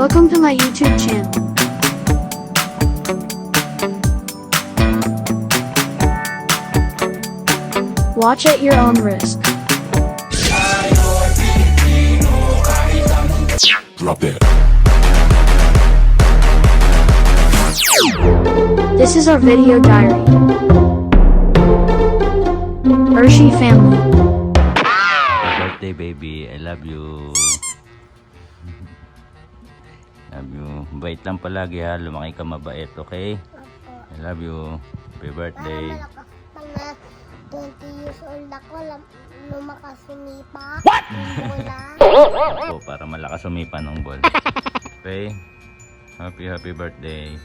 Welcome to my YouTube channel. Watch at your own risk. Drop that. This is our video diary. Hershey family. birthday baby, I love you. Bait lang palagi ha, lumaki ka mabait, okay? I love you. Happy birthday. Mga 20 years old ako, lumakas sumipa. What? Po, para malakas umipa ng ball. Okay? Happy happy birthday.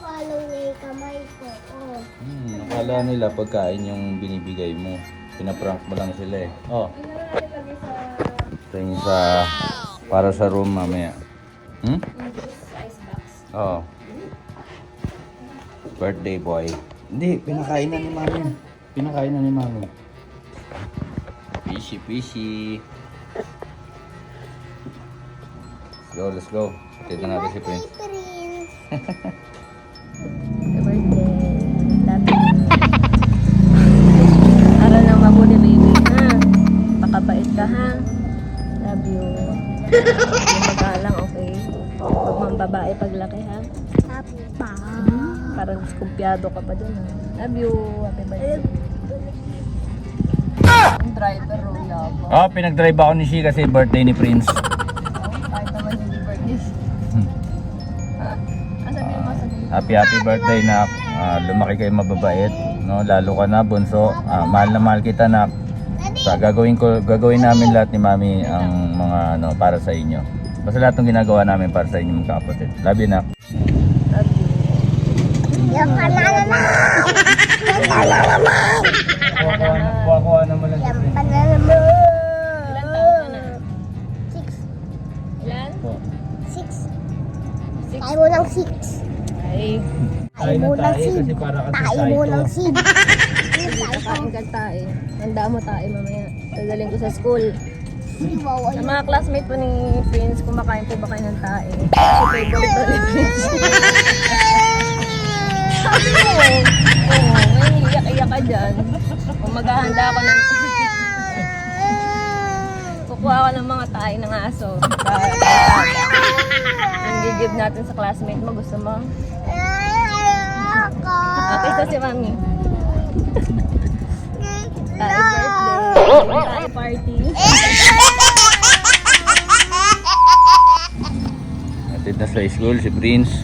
Follow na yung kamay ko. Oh. Hmm, akala nila pagkain yung binibigay mo. Pinaprank mo lang sila eh. Oh. Ito yung sa... Para sa room mamaya. Hmm? Oh. Birthday boy. Hindi, pinakain na ni mami. Pinakain na ni mami. Fishy, fishy. Let's go, let's go. Na natin si Prince. Prince. Happy birthday. Love you. Aral ng mabuti, baby, ha? Pakabait ka, ha? Love you. Magalang, okay? Huwag mang babae paglaki, ha? Happy pa. Parang skumpyado ka pa dun, ha? Love you. Happy birthday. Ang driver, Roya ako. Oh, pinag-drive ako ni Shi kasi birthday ni Prince. Kahit naman hindi birthday. Ha? Ah, sabihin mo, sabihin. Happy happy birthday na lumaki kayo mababait, no? Lalo ka na bunso. Ah, mahal na mahal kita na. Sa gagawin ko gagawin namin lahat ni Mami ang mga ano para sa inyo. Basta lahat ng ginagawa namin para sa inyo mga kapatid. Love you na. Love you. Yung panalaman. Kuha-kuha naman lang Yung panalaman. Ilan taon ka na? Six. Ilan? Six. Six. Tayo mo ng six. Ay, Tayo mo ng para Tayo mo ng seed. Kakain ka tae. Handa mo tae mamaya. Dadaling ko sa school. Sa mga classmate po ni Prince, kumakain po ba kayo ng tae? Kasi favorite daw ni Prince. Oo, oo. Ngayon, iyak-iyak ka dyan. Kung maghahanda ako ng... Kukuha ako ng mga tae ng aso. Yung gigib natin sa classmate mo, gusto mo? Ako. Okay, sa si Mami. Tae birthday. Tae party. Atid na sa school si Prince.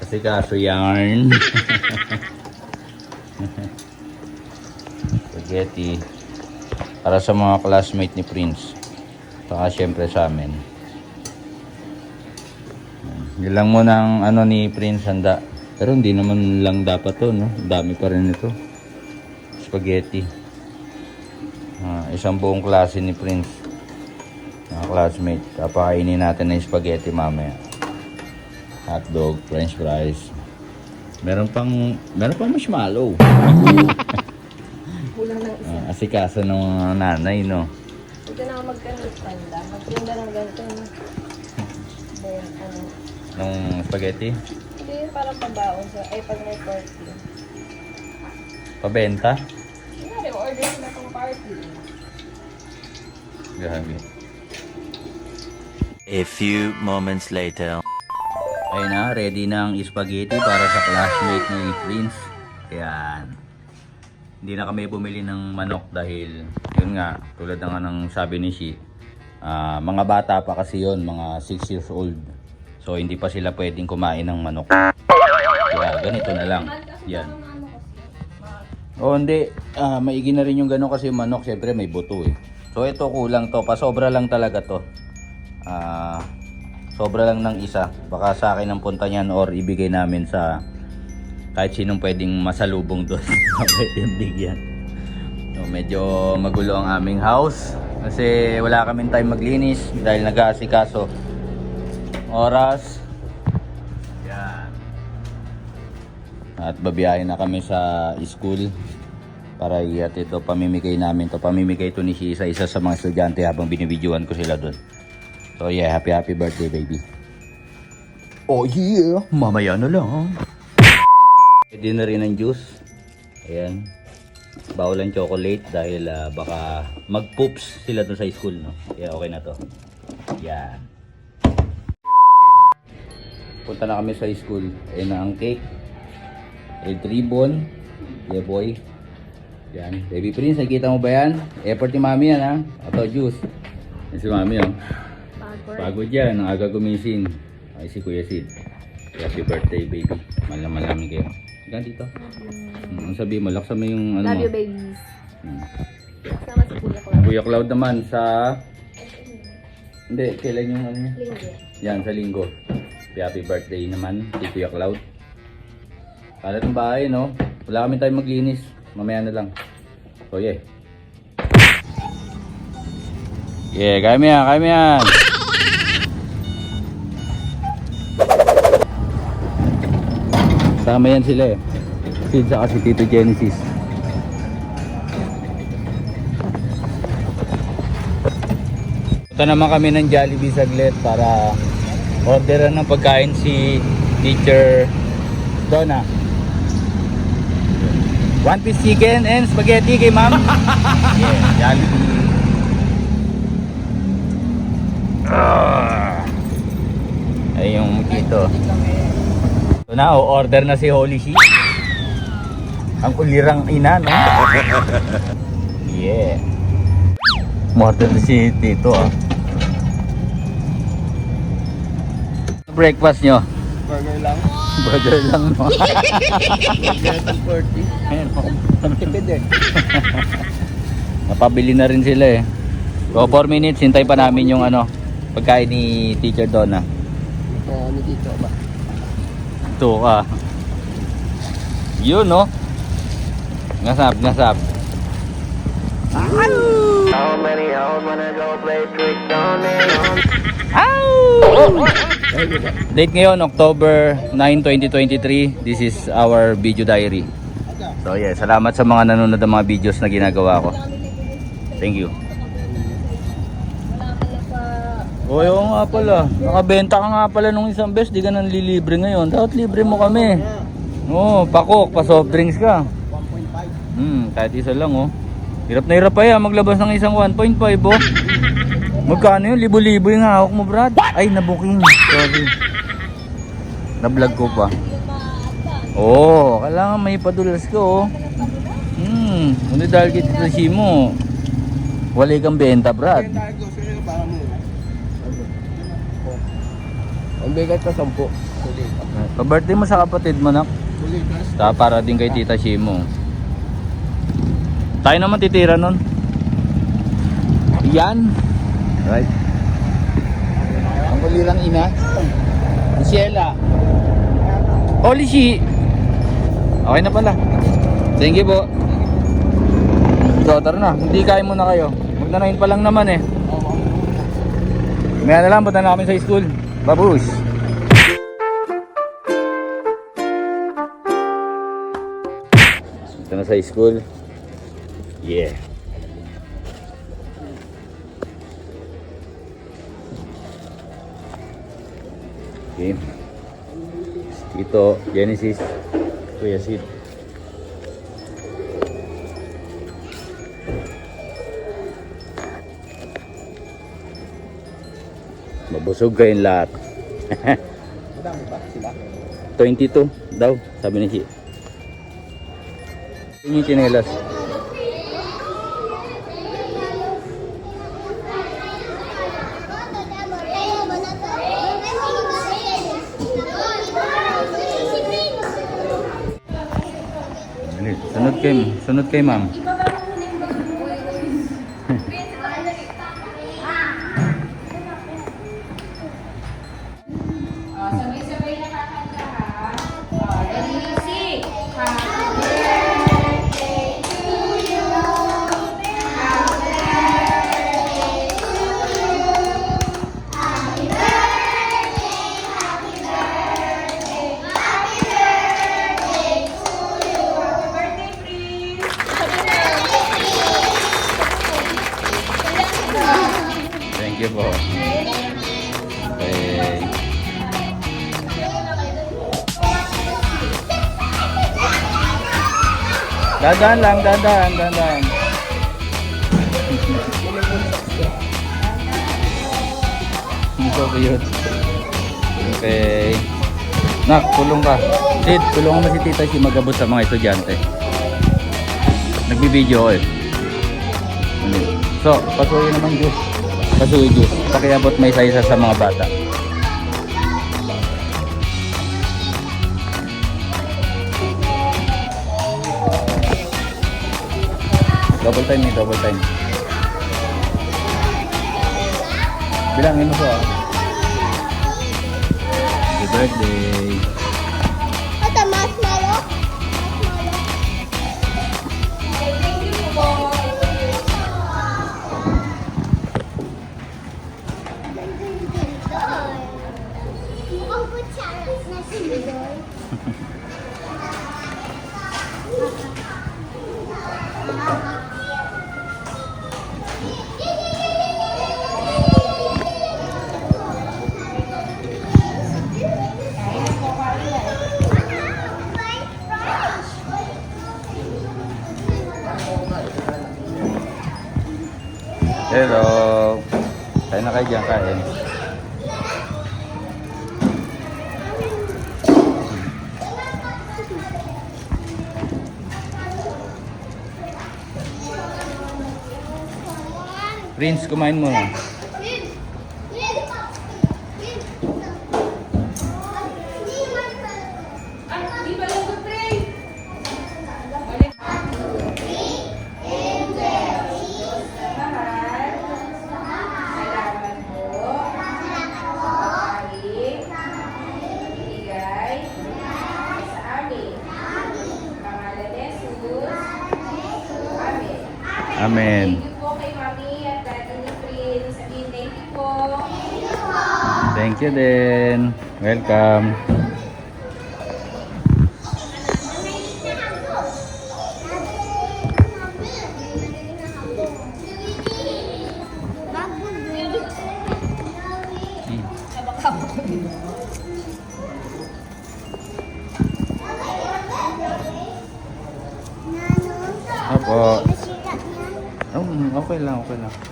Kasi kaso yarn. Spaghetti. Para sa mga classmate ni Prince. Saka syempre sa amin. Yun lang muna ang ano ni Prince handa. Pero hindi naman lang dapat to, no? Dami pa rin ito. Spaghetti. Ah, isang buong klase ni Prince. Mga classmate. Kapakainin natin ng spaghetti mamaya. Hotdog, french fries. Meron pang, meron pang marshmallow. Kulang ng isa. Ah, asikaso ng mga nanay, no? Huwag ka na ako magkanda. Magtinda ng ganito. no? Then, ano, Nung spaghetti. hindi parang pabaon sa, ay pag may party. Pabenta. Kunwari, order sila pang party. Grabe. A few moments later. Ayun na, ready na ang spaghetti para sa classmate ni Prince. Ayan. Hindi na kami bumili ng manok dahil yun nga, tulad ng anong sabi ni Shi, ah, mga bata pa kasi yon mga 6 years old. So hindi pa sila pwedeng kumain ng manok. Kaya ganito na lang. Yan. O hindi, ah, maigi na rin yung gano'n kasi yung manok, syempre may buto eh. So ito kulang to, pasobra lang talaga to. Ah, sobra lang ng isa. Baka sa akin ang punta niyan or ibigay namin sa kahit sinong pwedeng masalubong doon pwedeng bigyan. So, medyo magulo ang aming house kasi wala kaming time maglinis dahil nag-aasikaso. Oras. Yan. At babiyahin na kami sa school para iat ito pamimigay namin to pamimigay to ni Shi sa isa sa mga estudyante habang binibidyoan ko sila doon. So yeah, happy happy birthday baby. Oh yeah, mamaya na lang. Pwede na rin ng juice. Ayan. Bawal ang chocolate dahil ah, baka mag-poops sila doon sa school, no? Kaya okay na to. Yan. Punta na kami sa school. Ayan na ang cake. Red ribbon. Yeah, boy. Yan. Baby Prince, nakikita mo ba yan? Effort ni Mami yan, ha? Ito, juice. Yan si Mami, oh. Pagod. Pagod yan, ang aga gumising. Ay, si Kuya Sid. Happy birthday, baby. Malaman namin kayo. Hanggang dito. Mm, sabi mo, laksa mo yung ano Love mo. you, babies. Mm. Kasama si Kuya ko. Kuya Cloud naman sa... Hindi, kailan yung ano niya? Linggo. Yan, sa linggo. Happy birthday naman kay Kuya Cloud. Para itong bahay, no? Wala kami tayo maglinis. Mamaya na lang. So, yeah. Yeah, kaya mo yan, kaya mo yan. Sama yan sila eh. Sid sa si Tito Genesis. Punta naman kami ng Jollibee saglit para orderan ng pagkain si Teacher Donna. One piece chicken and spaghetti kay ma'am. yeah, Jollibee. Ah. Ay yung dito. So na, order na si Holy She. Ang ulirang ina, no? yeah. Order na si Tito, ah. Breakfast nyo? Burger lang. Burger lang, no? Metal 40. Ayun. Tipid eh. Napabili na rin sila eh. So 4 minutes, hintay pa namin yung ano, pagkain ni Teacher Donna. Uh, ano dito ba? Ito ka. Yun no. Ngasap, ngasap. How many hours wanna go play tricks on? Date ngayon, October 9, 2023. This is our video diary. So yeah, salamat sa mga nanonood ng mga videos na ginagawa ko. Thank you. Oo oh, nga pala. Nakabenta ka nga pala nung isang beses, di ka nang lilibre ngayon. Dapat libre mo kami. Oo, oh, pakok, pa soft drinks ka. 1.5. Hmm, kahit isa lang oh. Hirap na hirap pa yan, maglabas ng isang 1.5 oh. Magkano yun? Libo-libo yung hawak mo, Brad. Ay, nabuking. Sorry. Na-vlog ko pa. Oo, oh, kailangan may padulas ka oh. Hmm, hindi dahil kita sa mo. Wala kang benta, Brad. Ang bigat ka 10. Tuloy. Pa-birthday mo sa kapatid mo, nak. Ta para din kay Tita Shimo. Tayo naman titira nun. Yan. Right. Ang kulirang ina. Si Sheila. Holy she. Okay na pala. Thank you po. So, tara na. Hindi kain muna kayo. Magnanayin pa lang naman eh. Maya na lang, punta na kami sa school. Babush. Ito na sa school. Yeah. Okay. Ito, Genesis. Kuya Sid. Mabusog kayong lahat. Madami ba sila? 22 daw, sabi ni si. Yun yung chinelas. Sunod kay, sunod kay ma'am. Dadaan lang, dadaan, dadaan. so cute. Okay. Nak, tulong ka. Sid, tulungan mo si Tita si magabot sa mga estudyante. Nagbibideo ko eh. So, pasuyo naman juice. Pasuyo juice. Pakiabot may isa-isa sa mga bata. Double time eh, double time. Bilangin mo ko ah. Happy birthday. Hello. Kain na kayo dyan, kain. Prince, kumain mo na. Welcome. Opo. Oh, okay lang, okay lang.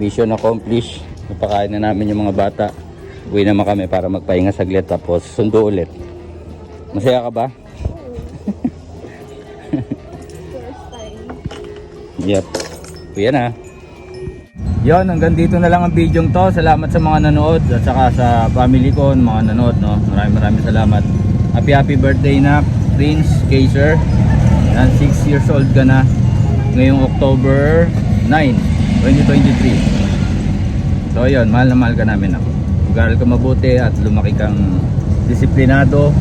Mission accomplished. Napakain na namin yung mga bata. Uwi naman kami para magpahinga saglit tapos sundo ulit. Masaya ka ba? yep. Kuya na. Yon, hanggang dito na lang ang video to. Salamat sa mga nanood at saka sa family ko, mga nanood, no. Maraming maraming salamat. Happy happy birthday na Prince Kaiser. Yan, 6 years old ka na. Ngayong October 9, 2023. So yun, mahal na mahal ka namin ako. Mag-aral ka mabuti at lumaki kang disiplinado.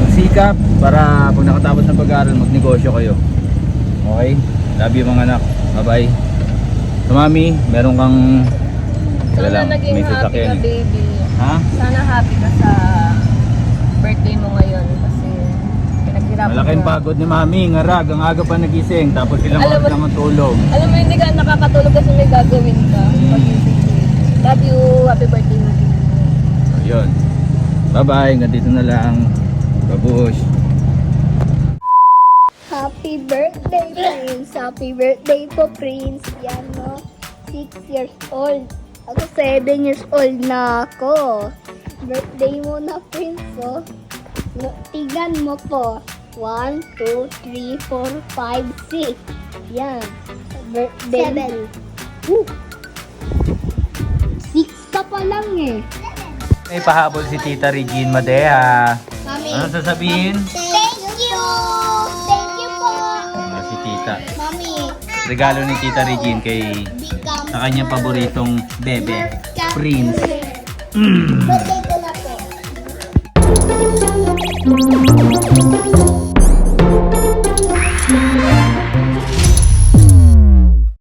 Magsikap para pag nakatapos ng pag-aaral, magnegosyo kayo. Okay? Love you mga anak. Bye-bye. So mami, meron kang Sana lang, naging happy ka, baby. Ha? Sana happy ka sa birthday mo ngayon kasi pinaghirapan Malaking pagod ni mami, ngarag, ang aga pa nagising, tapos ilang Alam oras mo- lang ang tulog. Alam mo, hindi ka nakakatulog kasi may gagawin ka. Pagising mo. Love you. Happy birthday, baby. So, yun. Bye-bye, hanggang dito na lang. Babush. Happy birthday, Prince. Happy birthday po, Prince. Yan, no? Six years old. Ako, seven years old na ako. Birthday mo na, Prince, oh. No, tignan mo po. One, two, three, four, five, six. Yan. Birthday. Seven. Woo. Six ka pa lang eh. May pahabol si Tita Regine Madea. Mami. Ano sasabihin? Thank you! Thank you po! Ah, si Tita. Mami, Regalo ni Tita Regine kay sa kanyang paboritong bebe, Prince. birthday ko na po.